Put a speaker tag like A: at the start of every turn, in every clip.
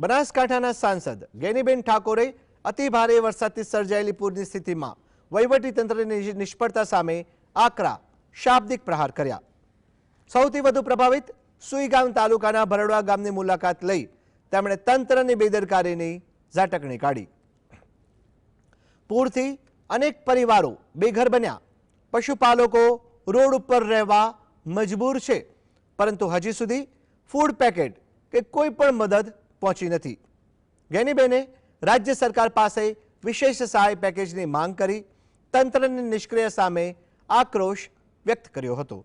A: બનાસકાંઠાના સાંસદ ગેનીબેન ઠાકોરે અતિ ભારે વરસાદથી સર્જાયેલી પૂરની સ્થિતિમાં વહીવટીતંત્રની નિષ્ફળતા સામે આકરા શાબ્દિક પ્રહાર કર્યા. સૌથી વધુ પ્રભાવિત સુઈગામ તાલુકાના ભરડવા ગામની મુલાકાત લઈ તેમણે તંત્રની બેદરકારીની ઝાટકણી કાઢી. પૂરથી અનેક પરિવારો બેઘર બન્યા. પશુપાલકો રોડ ઉપર રહેવા મજબૂર છે. પરંતુ હજી સુધી ફૂડ પેકેટ કે કોઈ પણ મદદ પહોંચી નથી. ગેનીબેને રાજ્ય સરકાર પાસે વિશેષ સહાય પેકેજની માંગ કરી તંત્રની નિષ્ક્રિય સામે આક્રોશ વ્યક્ત કર્યો હતો.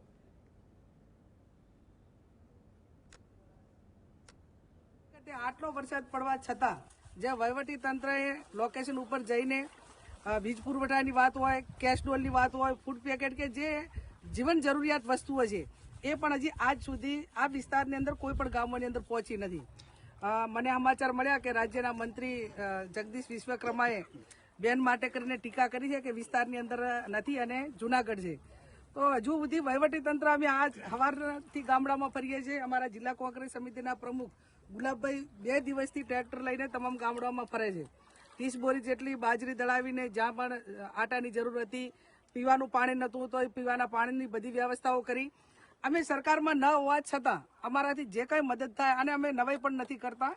B: આટલો વરસાદ પડવા છતાં જે વહીવટી તંત્રએ લોકેશન ઉપર જઈને વીજ પુરવઠાની વાત હોય કેશ ડોલની વાત હોય ફૂડ પેકેટ કે જે જીવન જરૂરિયાત વસ્તુઓ છે, એ પણ હજી આજ સુધી આ વિસ્તારની અંદર કોઈ પણ ગામોની અંદર પહોંચી નથી. મને સમાચાર મળ્યા કે રાજ્યના મંત્રી જગદીશ વિશ્વકર્માએ બેન માટે કરીને ટીકા કરી છે કે વિસ્તારની અંદર નથી અને જુનાગઢ છે. તો હજુ સુધી વહીવટી તંત્ર અમે આજ સવારથી ગામડામાં ફરીએ છીએ. અમારા જિલ્લા કોંગ્રેસ સમિતિના પ્રમુખ ગુલાબભાઈ બે દિવસથી ટ્રેક્ટર લઈને તમામ ગામડાઓમાં ફરે છે. ત્રીસ બોરી જેટલી બાજરી દળાવીને જ્યાં પણ આટાની જરૂર હતી, પીવાનું પાણી નહોતું તો પીવાના પાણીની બધી વ્યવસ્થાઓ કરી. અમે સરકારમાં ન હોવા છતાં અમારાથી જે કઈ મદદ થાય અને અમે નવાઈ પણ નથી કરતા.